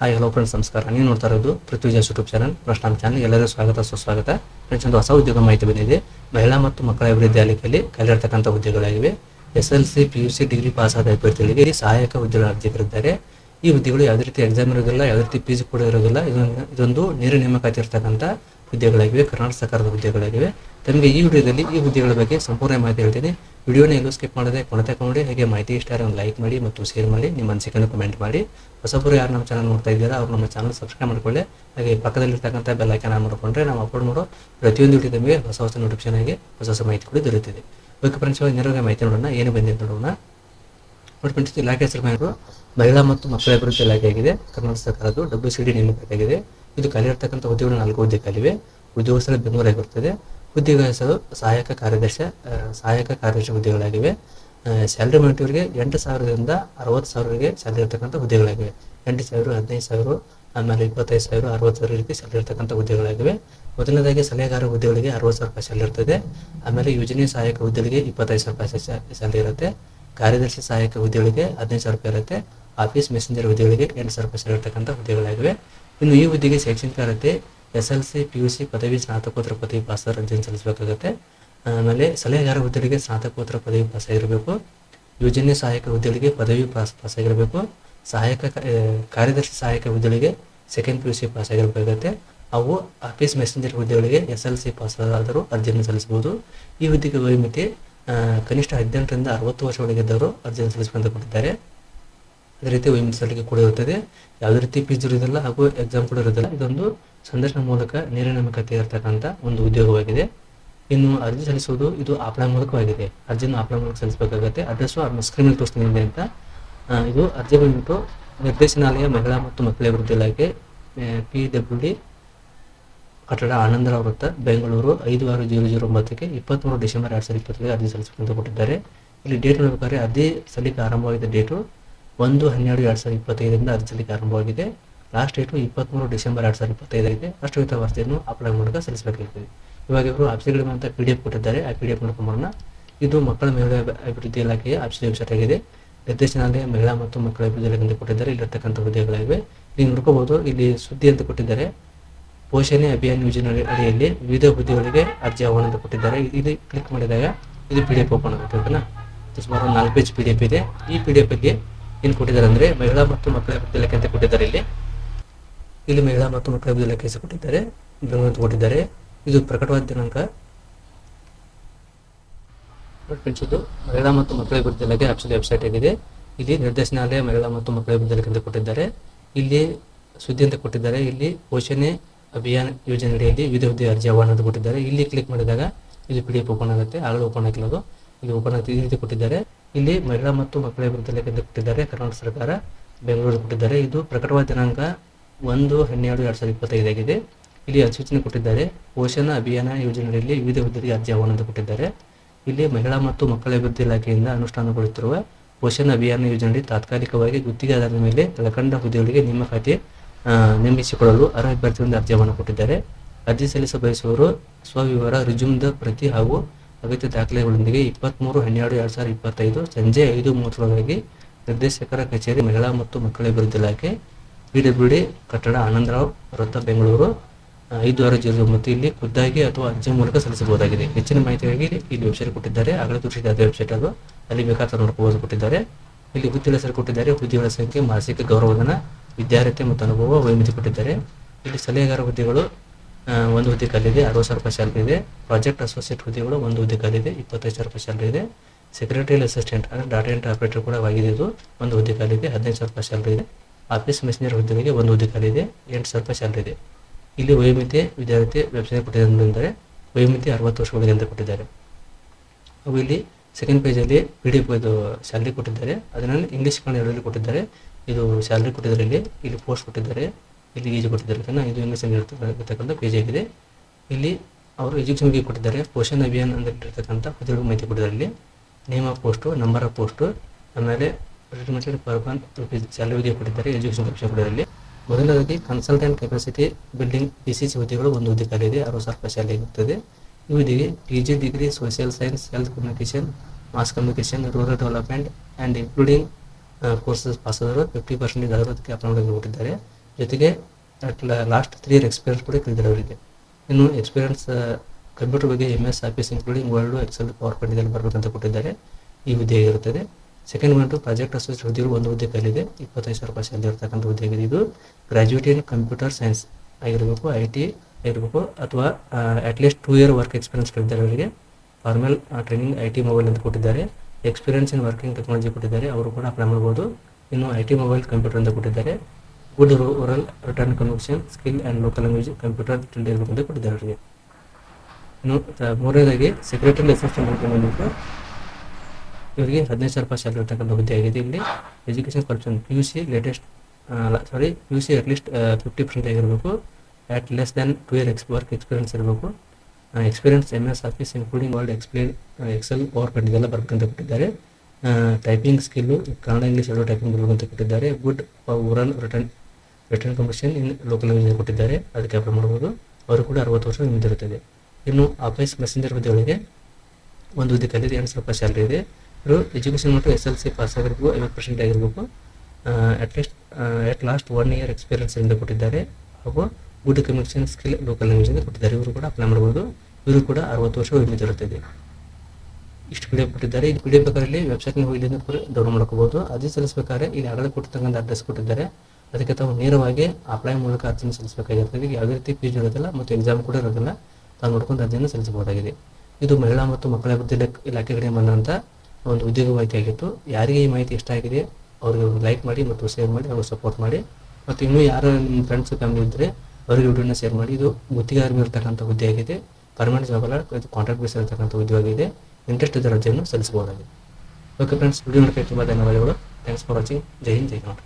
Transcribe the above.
Hi hello friends ನಮಸ್ಕಾರ. ನೀವು ನೋಡ್ತಾ ಇರೋದು Prithvijas YouTube channel first channel ಎಲ್ಲರಿಗೂ ಸ್ವಾಗತ, ಸುಸ್ವಾಗತ. ಫ್ರೆಂಡ್ಸ್ ಒಂದು ಹೊಸ ಉದ್ಯೋಗ ಮಾಹಿತಿ ಬಂದಿದೆ. ಮಹಿಳಾ ಮತ್ತು ಮಕ್ಕಳ ಅಭಿವೃದ್ಧಿ ಇಲಾಖೆಯಲ್ಲಿ ಕಲಿರ್ತಕ್ಕಂಥ ಉದ್ಯೋಗಗಳಾಗಿವೆ. S L C P U C degree pass ಆದ ಅಭ್ಯರ್ಥಿಗಳಿಗೆ ಸಹಾಯಕ ಉದ್ಯೋಗ ಅರ್ಜಿಗಳಿದ್ದಾರೆ ಈ ಹುದ್ದೆಗಳು ಯಾವುದೇ ರೀತಿ ಎಕ್ಸಾಮ್ ಇರೋದಿಲ್ಲ, ಯಾವುದೇ ರೀತಿ ಫೀಸ್ ಕೂಡ ಇರೋದಿಲ್ಲ. ಇದೊಂದು ಇದೊಂದು ನೇರ ನೇಮಕಾತಿ ಇರ್ತಕ್ಕಂಥ ಹುದ್ದೆಗಳಾಗಿವೆ, ಕರ್ನಾಟಕ ಸರ್ಕಾರದ ಹುದ್ದೆಗಳಾಗಿವೆ. ತಮಗೆ ಈ ವಿಡಿಯೋದಲ್ಲಿ ಈ ಹುದ್ದೆಗಳ ಬಗ್ಗೆ ಸಂಪೂರ್ಣ ಮಾಹಿತಿ ಹೇಳ್ತೀನಿ. ವಿಡಿಯೋನ ಎಲ್ಲೂ ಸ್ಕಿಪ್ ಮಾಡದೆ ಕೊನೆ ತಗೊಂಡು ಹಾಗೆ ಮಾಹಿತಿ ಇಷ್ಟ ಆದರೆ ಒಂದು ಲೈಕ್ ಮಾಡಿ ಮತ್ತು ಶೇರ್ ಮಾಡಿ, ನಿಮ್ಮ ಅನಿಸಿಕೆಯನ್ನು ಕಮೆಂಟ್ ಮಾಡಿ. ಹೊಸಬರು ಯಾರು ನಮ್ಮ ಚಾನಲ್ ನೋಡ್ತಾ ಇದ್ದೀರಾ, ಅವ್ರು ನಮ್ಮ ಚಾನಲ್ ಸಬ್ಸ್ಕ್ರೈಬ್ ಮಾಡ್ಕೊಳ್ಳಿ. ಹಾಗೆ ಪಕ್ಕದಲ್ಲಿರ್ತಕ್ಕಂಥ ಬೆಲ್ ಐಕನ್ ಆನ್ ಮಾಡಿಕೊಂಡ್ರೆ ನಾವು ಅಪ್ಲೋಡ್ ಮಾಡೋ ಪ್ರತಿಯೊಂದು ವಿಡಿಯೋ ನಮಗೆ ಹೊಸ ಹೊಸ ನೋಟಿಫಿಕೇಶನ್ ಆಗಿ ಹೊಸ ಹೊಸ ಮಾಹಿತಿ ಕೂಡ ದೊರೆಯುತ್ತದೆ. ಓಕೆ ಫ್ರೆಂಡ್ಸ್ ನೇರವಾಗಿ ಮಾಹಿತಿ ನೋಡೋಣ, ಏನು ಬಂದಿದೆ ನೋಡೋಣ. ನೋಡಿ ಫ್ರೆಂಡ್ಸ್ ಇಲಾಖೆ ಹೆಸರು ಮಹಿಳಾ ಮತ್ತು ಮಕ್ಕಳ ಅಭಿವೃದ್ಧಿ ಇಲಾಖೆ ಆಗಿದೆ ಕರ್ನಾಟಕ ಸರ್ಕಾರದ್ದು ಡಬ್ಲ್ಯೂ ಸಿ ಡಿ ನೇಮಕಾತಿಯಾಗಿದೆ. ಇದು ಖಾಲಿ ಹುದ್ದೆಗಳು ನಾಲ್ಕು ಹುದ್ದೆ ಖಾಲಿವೆ ಉದ್ಯೋಗಸ್ಥರ ಬೆಂಗಳೂರಾಗಿರುತ್ತದೆ ಹುದ್ದೆಗಳ ಹೆಸರು ಸಹಾಯಕ ಕಾರ್ಯದರ್ಶಿ ಸಹಾಯಕ ಕಾರ್ಯದರ್ಶಿ ಹುದ್ದೆಗಳಾಗಿವೆ. ಸ್ಯಾಲ್ರಿ ಮಾಡಿದವರಿಗೆ ಎಂಟು ಸಾವಿರದಿಂದ ಅರವತ್ತು ಸಾವಿರವರೆಗೆ ಸ್ಯಾಲ್ರಿ ಇರ್ತಕ್ಕಂಥ ಹುದ್ದೆಗಳಾಗಿವೆ. ಎಂಟು ಸಾವಿರ, ಹದಿನೈದು ಸಾವಿರ, ಆಮೇಲೆ ಇಪ್ಪತ್ತೈದು ಸಾವಿರ, ಅರವತ್ತು ಸಾವಿರ ರೀತಿ ಸ್ಯಾಲ್ರಿ ಇರ್ತಕ್ಕಂಥ ಹುದ್ದೆಗಳಾಗಿವೆ. ಮೊದಲನೇದಾಗಿ ಸಲಹೆಗಾರ ಹುದ್ದೆಗಳಿಗೆ ಅರವತ್ತು ಸಾವಿರ ರೂಪಾಯಿ ಸ್ಯಾಲ್ರಿ ಇರ್ತದೆ. ಆಮೇಲೆ ಯೋಜನೆ ಸಹಾಯಕ ಹುದ್ದೆಗಳಿಗೆ ಇಪ್ಪತ್ತೈದು ಸಾವಿರ ರೂಪಾಯಿ ಸ್ಯಾಲ್ರಿ ಇರುತ್ತೆ. ಕಾರ್ಯದರ್ಶಿ ಸಹಾಯಕ ಹುದ್ದೆಗಳಿಗೆ ಹದಿನೈದು ಸಾವಿರ ರೂಪಾಯಿ ಇರುತ್ತೆ. ಆಫೀಸ್ ಮೆಸೆಂಜರ್ ಹುದ್ದೆಗಳಿಗೆ ಎಂಟು ಸಾವಿರ ರೂಪಾಯಿ ಸ್ಯಾಲ್ರಿ ಇರ್ತಕ್ಕಂಥ ಹುದ್ದೆಗಳಾಗಿವೆ. ಇನ್ನು ಈ ಹುದ್ದೆಗೆ ಶೈಕ್ಷಣಿಕ ಅರ್ಹತೆ, S L C, P U C, ಪದವಿ, ಸ್ನಾತಕೋತ್ತರ ಪದವಿ ಪಾಸ್ ಅರ್ಜಿಯನ್ನು ಸಲ್ಲಿಸಬೇಕಾಗುತ್ತೆ. ಆಮೇಲೆ ಸಲಹೆಗಾರ ಹುದ್ದೆಗಳಿಗೆ ಸ್ನಾತಕೋತ್ತರ ಪದವಿ ಪಾಸ್ ಆಗಿರಬೇಕು. ಯೋಜನೆ ಸಹಾಯಕ ಹುದ್ದೆಗಳಿಗೆ ಪದವಿ ಪಾಸ್ ಪಾಸ್ ಆಗಿರಬೇಕು. ಸಹಾಯಕ ಕಾರ್ಯದರ್ಶಿ ಸಹಾಯಕ ಹುದ್ದೆಗಳಿಗೆ second P U C pass ಆಗಿರಬೇಕಾಗುತ್ತೆ. ಅವು ಆಫೀಸ್ ಮೆಸೆಂಜರ್ ಹುದ್ದೆಗಳಿಗೆ ಎಸ್ ಎಲ್ ಸಿ ಪಾಸ್ ಆದರೂ ಅರ್ಜಿಯನ್ನು ಸಲ್ಲಿಸಬಹುದು. ಈ ಹುದ್ದೆಗೆ ವಯೋಮಿತಿ ಕನಿಷ್ಠ ಹದಿನೆಂಟರಿಂದ ಅರವತ್ತು ವರ್ಷ ಒಳಗಿದ್ದವರು ಅರ್ಜಿಯನ್ನು ಸಲ್ಲಿಸಿಕೊಂಡು ಕೊಟ್ಟಿದ್ದಾರೆ. ಅದೇ ರೀತಿ ವಿಮೆನ್ಸ್ ಸಲ್ಲಿಕೆ ಕೂಡ ಇರುತ್ತದೆ. ಯಾವುದೇ ರೀತಿ ಫೀಸ್ ಇರೋದಿಲ್ಲ ಹಾಗೂ ಎಕ್ಸಾಮ್ ಕೂಡ ಇರೋದಿಲ್ಲ ಇದೊಂದು ಸಂದರ್ಶನ ಮೂಲಕ ನೇರ ನೇಮಕಾತಿ ಇರತಕ್ಕಂಥ ಒಂದು ಉದ್ಯೋಗವಾಗಿದೆ. ಇನ್ನು ಅರ್ಜಿ ಸಲ್ಲಿಸುವುದು ಇದು ಆಫ್ಲೈನ್ ಮೂಲಕವಾಗಿದೆ. ಅರ್ಜಿಯನ್ನು ಆಫ್ಲೈನ್ ಮೂಲಕ ಸಲ್ಲಿಸಬೇಕಾಗುತ್ತೆ. ಅಡ್ರೆಸ್ಸು ಸ್ಕ್ರೀನ್ ತೋರಿಸ್ತೀನಿ ಅಂತ. ಇದು ಅರ್ಜಿ ಬಂದ್ಬಿಟ್ಟು ನಿರ್ದೇಶನಾಲಯ, ಮಹಿಳಾ ಮತ್ತು ಮಕ್ಕಳ ಅಭಿವೃದ್ಧಿ ಇಲಾಖೆ ಪಿ ಡಬ್ಲ್ಯೂ ಡಿ ಕಟ್ಟಡ ಆನಂದರಾವ್ ವೃತ್ತ, ಬೆಂಗಳೂರು, ಐದು ಆರು ಜೀರೋ ಜೀರೋ ಒಂಬತ್ತಕ್ಕೆ ಇಪ್ಪತ್ತ್ಮೂರು ಡಿಸೆಂಬರ್ ಎರಡು ಸಾವಿರದ ಇಪ್ಪತ್ತಕ್ಕೆ ಅರ್ಜಿ ಸಲ್ಲಿಸಬೇಕಂತ ಕೊಟ್ಟಿದ್ದಾರೆ. ಇಲ್ಲಿ ಡೇಟ್ ನೋಡಬೇಕಾದ್ರೆ ಅರ್ಜಿ ಸಲ್ಲಿಕೆ ಆರಂಭವಾಗಿದ್ದ ಡೇಟು ಒಂದು ಹನ್ನೆರಡು ಎರಡು ಸಾವಿರದ ಇಪ್ಪತ್ತೈದರಿಂದ ಅರ್ಜಿ ಸಲ್ಲಿಕೆ ಆರಂಭವಾಗಿದೆ. ಲಾಸ್ಟ್ ಡೇಟು ಇಪ್ಪತ್ತ್ಮೂರು ಡಿಸೆಂಬರ್ ಎರಡು ಸಾವಿರದ ಇಪ್ಪತ್ತೈದಾಗಿದೆ ರಾಷ್ಟ್ರೀಯ ಅರ್ಜಿಯನ್ನು ಅಪ್ಲೈ ಮೂಲಕ ಸಲ್ಲಿಸಬೇಕಾಗ್ತದೆ. ಇವಾಗ ಇವರು ಅಬ್ಸಿಗಳಿಗೆ ಅಂತ ಪಿ ಡಿ ಎಫ್ ಕೊಟ್ಟಿದ್ದಾರೆ. ಆ ಪಿ ಡಿ ಎಫ್ ಇದು ಮಕ್ಕಳ ಮಹಿಳಾ ಅಭಿ- ಅಭಿವೃದ್ಧಿ ಇಲಾಖೆಯ ಆಫೀಸ್ ವೆಬ್ಸೈಟ್ ಆಗಿದೆ. ನಿರ್ದೇಶನಾಲಯ ಮಹಿಳಾ ಮತ್ತು ಮಕ್ಕಳ ಅಭಿವೃದ್ಧಿ ಇಲಾಖೆ ಕೊಟ್ಟಿದ್ದಾರೆ. ಇಲ್ಲಿರ್ತಕ್ಕಂಥ ಹುದ್ದೆಗಳಿವೆ ನೀವು ನೋಡ್ಕೋಬಹುದು. ಇಲ್ಲಿ ಸುದ್ದಿ ಅಂತ ಕೊಟ್ಟಿದ್ದಾರೆ. ಪೋಷಣೆ ಅಭಿಯಾನ ಯೋಜನೆ ಅಡಿಯಲ್ಲಿ ವಿವಿಧ ಹುದ್ದೆಗಳಿಗೆ ಅರ್ಜಿ ಆಹ್ವಾನ ಅಂತ ಕೊಟ್ಟಿದ್ದಾರೆ. ಇಲ್ಲಿ ಕ್ಲಿಕ್ ಮಾಡಿದಾಗ ಇದು ಪಿ ಡಿ ಎಫ್ ಓಪನ್ ಆಗುತ್ತೆ. ಓಕೆನಾ? ಸುಮಾರು ನಾಲ್ಕು ಪೇಜ್ ಪಿ ಡಿ ಎಫ್ ಇದೆ. ಈ ಪಿ ಡಿ ಎಫ್ ಅಲ್ಲಿ ಏನು ಕೊಟ್ಟಿದ್ದಾರೆ ಅಂದ್ರೆ ಮಹಿಳಾ ಮತ್ತು ಮಕ್ಕಳ ಅಭಿವೃದ್ಧಿ ಇಲಾಖೆ ಅಂತ ಕೊಟ್ಟಿದ್ದಾರೆ ಇಲ್ಲಿ. ಇಲ್ಲಿ ಮಹಿಳಾ ಮತ್ತು ಮಕ್ಕಳ ಅಭಿವೃದ್ಧಿ ಇಲಾಖೆ ಹೆಸರು ಕೊಟ್ಟಿದ್ದಾರೆ. ಬೆಂಗಳೂರು ಅಂತ ಕೊಟ್ಟಿದ್ದಾರೆ. ಇದು ಪ್ರಕಟವಾದ ದಿನಾಂಕ. ಮಹಿಳಾ ಮತ್ತು ಮಕ್ಕಳ ಅಭಿವೃದ್ಧಿ ಇಲಾಖೆ ಆಫೀಸ್ ವೆಬ್ಸೈಟ್ ಆಗಿದೆ. ಇಲ್ಲಿ ನಿರ್ದೇಶನಾಲಯ ಮಹಿಳಾ ಮತ್ತು ಮಕ್ಕಳ ಅಭಿವೃದ್ಧಿ ಇಲಾಖೆ ಅಂತ ಕೊಟ್ಟಿದ್ದಾರೆ. ಇಲ್ಲಿ ಸುದ್ದಿ ಅಂತ ಕೊಟ್ಟಿದ್ದಾರೆ. ಇಲ್ಲಿ ಪೋಷಣೆ ಅಭಿಯಾನ ಯೋಜನೆ ಅಡಿಯಲ್ಲಿ ವಿವಿಧ ಹುದ್ದೆ ಅರ್ಜಿ ಆಹ್ವಾನ ಅಂತ ಕೊಟ್ಟಿದ್ದಾರೆ. ಇಲ್ಲಿ ಕ್ಲಿಕ್ ಮಾಡಿದಾಗ ಇದು ಪಿ ಓಪನ್ ಆಗುತ್ತೆ. ಆಗಲೇ ಓಪನ್ ಆಗಿರೋದು ಇಲ್ಲಿ ಓಪನ್ ಆಗುತ್ತೆ ಈ ರೀತಿ ಕೊಟ್ಟಿದ್ದಾರೆ. ಇಲ್ಲಿ ಮಹಿಳಾ ಮತ್ತು ಮಕ್ಕಳ ಅಭಿವೃದ್ಧಿ ಇಲಾಖೆ ಅಂತ ಕೊಟ್ಟಿದ್ದಾರೆ ಕರ್ನಾಟಕ ಸರ್ಕಾರ ಬೆಂಗಳೂರು ಕೊಟ್ಟಿದ್ದಾರೆ. ಇದು ಪ್ರಕಟವಾದ ದಿನಾಂಕ ಒಂದು ಹನ್ನೆರಡು ಎರಡು ಸಾವಿರದ ಇಪ್ಪತ್ತೈದಾಗಿದೆ ಇಲ್ಲಿ ಅಧಿಸೂಚನೆ ಕೊಟ್ಟಿದ್ದಾರೆ. ಪೋಷಣ ಅಭಿಯಾನ ಯೋಜನೆಯಲ್ಲಿ ವಿವಿಧ ಹುದ್ದೆಗೆ ಅರ್ಜಿ ಆಹ್ವಾನ ಕೊಟ್ಟಿದ್ದಾರೆ. ಇಲ್ಲಿ ಮಹಿಳಾ ಮತ್ತು ಮಕ್ಕಳ ಅಭಿವೃದ್ಧಿ ಇಲಾಖೆಯಿಂದ ಅನುಷ್ಠಾನಗೊಳ್ಳುತ್ತಿರುವ ಪೋಷಣ ಅಭಿಯಾನ ಯೋಜನೆಯಲ್ಲಿ ತಾತ್ಕಾಲಿಕವಾಗಿ ಗುತ್ತಿಗೆ ಆಧಾರದ ಮೇಲೆ ಕೆಳಕಂಡ ಹುದ್ದೆಗಳಿಗೆ ನಿಮ್ಮ ಖಾತೆ ನೇಮಿಸಿಕೊಳ್ಳಲು ಅರ್ಹ ಅಭ್ಯರ್ಥಿಗಳಿಂದ ಆಹ್ವಾನ ಕೊಟ್ಟಿದ್ದಾರೆ. ಅರ್ಜಿ ಸಲ್ಲಿಸ ಬಯಸುವವರು ಸ್ವವಿವರ, ರಿಜ್ಯೂಮ್ದ ಪ್ರತಿ ಹಾಗೂ ಅಗತ್ಯ ದಾಖಲೆಗಳೊಂದಿಗೆ ಇಪ್ಪತ್ತ್ಮೂರು ಹನ್ನೆರಡು, ಎರಡು ಸಾವಿರದ ಇಪ್ಪತ್ತೈದು ಸಂಜೆ ಐದು ಮೂವತ್ತರೊಳಗಾಗಿ ನಿರ್ದೇಶಕರ ಕಚೇರಿ, ಮಹಿಳಾ ಮತ್ತು ಮಕ್ಕಳ ಅಭಿವೃದ್ಧಿ ಇಲಾಖೆ, ಪಿ ಡಬ್ಲ್ಯೂ ಡಿ, ಕಟ್ಟಡ, ಆನಂದರಾವ್, ವೃತ್ತ, ಬೆಂಗಳೂರು. ಐದು ಆರು ಜೀರೋ ಒಂಬತ್ತು ಇಲ್ಲಿ ಖುದ್ದಾಗಿ ಅಥವಾ ಅರ್ಜಿ ಮೂಲಕ ಸಲ್ಲಿಸಬಹುದಾಗಿದೆ. ಹೆಚ್ಚಿನ ಮಾಹಿತಿಗಾಗಿ ಇಲ್ಲಿ ವೆಬ್ಸೈಟ್ ಕೊಟ್ಟಿದ್ದಾರೆ. ಆಗಲೇ ತೋರಿಸಿದ ಅದೇ ವೆಬ್ಸೈಟ್ ಅದು. ಅಲ್ಲಿ ಬೇಕಾದ ನೋಡ್ಕೋಬಹುದು ಕೊಟ್ಟಿದ್ದಾರೆ. ಇಲ್ಲಿ ಹೆಸರು ಕೊಟ್ಟಿದ್ದಾರೆ. ಹುದ್ದೆಗಳ ಸಂಖ್ಯೆ, ಮಾಸಿಕ ಗೌರವಧನ ವಿದ್ಯಾರ್ಥಿ ಮತ್ತು ಅನುಭವ ವೈಮಿತಿ ಕೊಟ್ಟಿದ್ದಾರೆ. ಇಲ್ಲಿ ಸಲಹೆಗಾರ ಹುದ್ದೆಗಳು ಒಂದು ಹುದ್ದೆ ಖಾಲಿದೆ, ಅರವತ್ತು ಸಾವಿರ ರೂಪಾಯಿ ಸ್ಯಾಲ್ರಿ ಇದೆ. ಪ್ರಾಜೆಕ್ಟ್ ಅಸೋಸಿಯೇಟ್ ಹುದ್ದೆಗಳು ಒಂದು ಹುದ್ದೆ ಖಾಲಿದೆ, ಇಪ್ಪತ್ತೈದು ಸಾವಿರ ರೂಪಾಯಿ ಸ್ಯಾಲ್ರಿ ಇದೆ. ಸೆಕ್ರೆಟರಿಯಲ್ ಅಸಿಸ್ಟೆಂಟ್ ಅಂದರೆ ಡಾಟಾ ಎಂಟ್ರಿ ಆಪರೇಟರ್ ಕೂಡ ಆಗಿದೆ ಇದು, ಒಂದು ಹುದ್ದೆ ಖಾಲಿದೆ, ಹದಿನೈದು ಸಾವಿರ ರೂಪಾಯಿ ಸ್ಯಾಲ್ರಿ ಇದೆ. ಆಫೀಸ್ ಮೆಸೆಂಜರ್ ಹುದ್ದೆಗೆ ಒಂದು ಹುದ್ದೆ ಖಾಲಿದೆ, ಎಂಟು ಸಾವಿರ ರೂಪಾಯಿ ಸ್ಯಾಲ್ರಿ ಇದೆ. ಇಲ್ಲಿ ವಯೋಮಿತಿ ವಿದ್ಯಾರ್ಥಿ ವೆಬ್ಸೈಟ್ ಕೊಟ್ಟಿದ್ದಾರೆ ಅಂದರೆ ವಯೋಮಿತಿ ಅರವತ್ತು ವರ್ಷಗಳಿಗೆ ಅಂತ ಕೊಟ್ಟಿದ್ದಾರೆ. ಹಾಗೂ ಇಲ್ಲಿ ಸೆಕೆಂಡ್ ಪೇಜಲ್ಲಿ ಪಿ ಡಿ ಎಫ್ ಇದು ಸ್ಯಾಲ್ರಿ ಕೊಟ್ಟಿದ್ದಾರೆ. ಅದನ್ನು ಇಂಗ್ಲೀಷ್ ಕನ್ನಡ ಎರಡರಲ್ಲಿ ಕೊಟ್ಟಿದ್ದಾರೆ. ಇದು ಸ್ಯಾಲ್ರಿ ಕೊಟ್ಟಿದ್ದಾರೆ ಇಲ್ಲಿ ಪೋಸ್ಟ್ ಕೊಟ್ಟಿದ್ದಾರೆ. ಇಲ್ಲಿ ಏಜ್ ಕೊಟ್ಟಿದ್ದಾರೆ ಇದು ಇಂಗ್ಲೀಷಲ್ಲಿ ಇರ್ತಕ್ಕಂಥ ಪೇಜ್ ಆಗಿದೆ. ಇಲ್ಲಿ ಅವರು ಎಜುಕೇಷನ್ ಬಗ್ಗೆ ಕೊಟ್ಟಿದ್ದಾರೆ. ಪೋಷನ್ ಅಭಿಯಾನ ಅಂತ ಇರ್ತಕ್ಕಂಥ ಹುದ್ದೆಗಳ ಮಾಹಿತಿ ಕೊಟ್ಟಿದ್ದಾರೆ ಇಲ್ಲಿ. Name of post number of post ಆಮೇಲೆ ರಿಟರ್ಮೆಂಟೆಡ್ ಪರ್ ಮಂತ್ ರುಪೀಸ್ ಸ್ಯಾಲರಿ ಬಗ್ಗೆ ಕೊಟ್ಟಿದ್ದಾರೆ. ಎಜುಕೇಷನ್ ಆಪ್ಷನ್ ಕೊಟ್ಟಿದ್ದಾರೆ ಮೊದಲಾಗಿ consultant capacity building P C C ಹುದ್ದೆಗಳು ಒಂದು ಹುದ್ದೆ ಖಾಲಿ ಇದೆ. ಅರವತ್ತು ಸಾವಿರ ರೂಪಾಯಿ ಸ್ಯಾಲರಿ ಇರುತ್ತದೆ. ಈ ಹುದ್ದೆಗೆ P G degree social science health communication mass communication rural development and including courses pass ಆದರೂ ಫಿಫ್ಟಿ ಪರ್ಸೆಂಟ್ ಅರವತ್ತಕ್ಕೆ ಅಪ್ಲೋಡ್ ಕೊಟ್ಟಿದ್ದಾರೆ. ಜೊತೆಗೆ at last three year experience ಕೂಡ ಕೇಳಿದ್ದಾರೆ ಅವರಿಗೆ. ಇನ್ನು ಎಕ್ಸ್ಪೀರಿಯನ್ಸ್ ಕಂಪ್ಯೂಟರ್ ಬಗ್ಗೆ M S Office including world Excel PowerPoint ಬರಬೇಕಂತ ಕೊಟ್ಟಿದ್ದಾರೆ. ಈ ಹುದ್ದೆ ಇರುತ್ತದೆ ಸೆಕೆಂಡ್ ಬಂದು ಪ್ರಾಜೆಕ್ಟ್ ಅಸೋಸಿಯೇಟ್ ಹುದ್ದೆಗಳು ಒಂದು ಹುದ್ದೆ ಕಲಿದೆ. ಇಪ್ಪತ್ತೈದು ಸಾವಿರ ರೂಪಾಯಿ ಸ್ಯಾಲರಿ ಇರ್ತಕ್ಕಂಥ ಹುದ್ದೆ ಇದು. ಗ್ರಾಜ್ಯುಯೇಟ್ ಇನ್ ಕಂಪ್ಯೂಟರ್ ಸೈನ್ಸ್ ಆಗಿರಬೇಕು ಐ ಟಿ ಆಗಿರಬೇಕು, ಅಥವಾ at least two year work experience ಕಲಿದ್ದಾರೆ ಅವರಿಗೆ. Formal training I T mobile ಅಂತ ಕೊಟ್ಟಿದ್ದಾರೆ. ಎಕ್ಸ್ಪೀರಿಯನ್ಸ್ ಇನ್ ವರ್ಕಿಂಗ್ ಟೆಕ್ನಾಲಜಿ ಕೊಟ್ಟಿದ್ದಾರೆ. ಅವರು ಕೂಡ ಅಪ್ಲೈ ಮಾಡ್ಬೋದು. ಇನ್ನು ಐ ಟಿ ಮೊಬೈಲ್ ಕಂಪ್ಯೂಟರ್ ಅಂತ ಕೊಟ್ಟಿದ್ದಾರೆ. Good oral written conversion skill and local language computer ಇರಬೇಕು ಅಂತ ಕೊಟ್ಟಿದ್ದಾರೆ ಅವರಿಗೆ ಇನ್ನು ಮೂರನೇದಾಗಿ ಸೆಕ್ರೆಟರಿ ಅಸಿಸ್ಟೆಂಟ್ ಅಂತ ಬಂದ್ಬಿಟ್ಟು ಇವರಿಗೆ ಹದಿನೈದು ಸಾವಿರ ರೂಪಾಯಿ ಸ್ಯಾಲರಿ ಇರ್ತಕ್ಕಂಥ ಹುದ್ದೆ ಆಗಿದೆ ಇಲ್ಲಿ education qualification P U C latest sorry P U C at least fifty percent ಆಗಿರಬೇಕು at less than two year ex work experience ಇರಬೇಕು experience M S Office including world explain Excel PowerPoint ಇದೆಲ್ಲ ಬರ್ಬೇಕಂತ ಕೊಟ್ಟಿದ್ದಾರೆ typing skill Kannada English ಎರಡು typing ಬರ್ಬೇಕಂತ ಕೊಟ್ಟಿದ್ದಾರೆ good oral return return combustion in local language ಕೊಟ್ಟಿದ್ದಾರೆ. ಅದಕ್ಕೆ ಅಪ್ಲೈ ಮಾಡ್ಬೋದು. ಅವರು ಕೂಡ ಅರವತ್ತು ವರ್ಷ ನಿಂತಿರುತ್ತದೆ ಇನ್ನು ಆಫೀಸ್ ಮೆಸೆಂಜರ್ ಹುದ್ದೆಗಳಿಗೆ ಒಂದು ಹುದ್ದೆ ಕಲಿತು ಎರಡು ಸಾವಿರ ರೂಪಾಯಿ ಸ್ಯಾಲರಿ ಇದೆ. ಇವರು ಎಜುಕೇಷನ್ ಮತ್ತು ಎಸ್ ಎಲ್ ಸಿ ಪಾಸ್ ಆಗಿರಬೇಕು. ಐವತ್ತು ಪರ್ಸೆಂಟ್ ಆಗಿರ್ಬೇಕು at least at last one year experience ಇಂದ ಕೊಟ್ಟಿದ್ದಾರೆ. ಹಾಗೂ good communication skill local language ಅಂತ ಕೊಟ್ಟಿದ್ದಾರೆ. ಇವರು ಕೂಡ ಅಪ್ಲೈ ಮಾಡ್ಬೋದು. ಇವರು ಕೂಡ ಅರವತ್ತು ವರ್ಷ ಇರುತ್ತದೆ ಇಷ್ಟು ಪಿ ಡಿ ಎಫ್ ಕೊಟ್ಟಿದ್ದಾರೆ. ಇದು ಪಿ ಡಿ ಎಫ್ ಬೇಕಾದ್ರೆ ವೆಬ್ಸೈಟ್ನ ಹೋಗಿ ಡೌನ್ಲೋಡ್ ಮಾಡ್ಕೋಬೋದು. ಅದೇ ಸಲ್ಲಿಸಬೇಕಾದ್ರೆ ಇಲ್ಲಿ ಆಗಲೇ ಕೊಟ್ಟಿರ್ತಕ್ಕಂಥ ಅಡ್ರೆಸ್ ಕೊಟ್ಟಿದ್ದಾರೆ. ಅದಕ್ಕೆ ತಾವು ನೇರವಾಗಿ ಅಪ್ಲೈ ಮೂಲಕ ಅರ್ಜಿಯನ್ನು ಸಲ್ಲಿಸಬೇಕಾಗಿರ್ತದೆ ಯಾವುದೇ ರೀತಿ ಫೀಸ್ ಇರೋದಿಲ್ಲ ಮತ್ತು ಎಕ್ಸಾಮ್ ಕೂಡ ಇರೋದಿಲ್ಲ. ತಾವು ನೋಡ್ಕೊಂಡು ಅರ್ಜಿಯನ್ನು ಸಲ್ಲಿಸಬಹುದಾಗಿದೆ. ಇದು ಮಹಿಳಾ ಮತ್ತು ಮಕ್ಕಳ ಅಭಿವೃದ್ಧಿ ಇಲಾಖೆ- ಕಡೆ ಬಂದಂಥ ಒಂದು ಉದ್ಯೋಗ ಮಾಹಿತಿ ಆಗಿತ್ತು. ಯಾರಿಗೆ ಈ ಮಾಹಿತಿ ಇಷ್ಟ ಆಗಿದೆ ಅವರಿಗೆ ಲೈಕ್ ಮಾಡಿ ಮತ್ತು ಶೇರ್ ಮಾಡಿ, ಅವ್ರಿಗೆ ಸಪೋರ್ಟ್ ಮಾಡಿ. ಮತ್ತು ಇನ್ನೂ ಯಾರು ನಿಮ್ಮ ಫ್ರೆಂಡ್ಸ್ ಫ್ಯಾಮಿಲಿ ಇದ್ದರೆ ಅವರಿಗೆ ವಿಡಿಯೋನ ಶೇರ್ ಮಾಡಿ. ಇದು ಗುತ್ತಿಗೆದಾರ ಇರತಕ್ಕಂಥ ಹುದ್ದೆ ಆಗಿದೆ. ಪರ್ಮನೆಂಟ್ ಜಾಬ್ ಅಲ್ಲ ಕಾಂಟ್ರಾಕ್ಟ್ ಬೇಸ್ ಇರತಕ್ಕಂಥ ಉದ್ಯೋಗ ಆಗಿದೆ. ಇಂಟ್ರೆಸ್ಟ್ ಇದ್ದ ಅರ್ಜಿಯನ್ನು ಸಲ್ಲಿಸಬಹುದಾಗಿದೆ. ಓಕೆ ಫ್ರೆಂಡ್ಸ್ ವಿಡಿಯೋ ನೋಡೋಕ್ಕೆ ತುಂಬ ಧನ್ಯವಾದಗಳು. ಥ್ಯಾಂಕ್ಸ್ ಫಾರ್ ವಾಚಿಂಗ್ ಜೈ ಹಿಂದ್, ಜೈ ಕರ್ನಾಟಕ.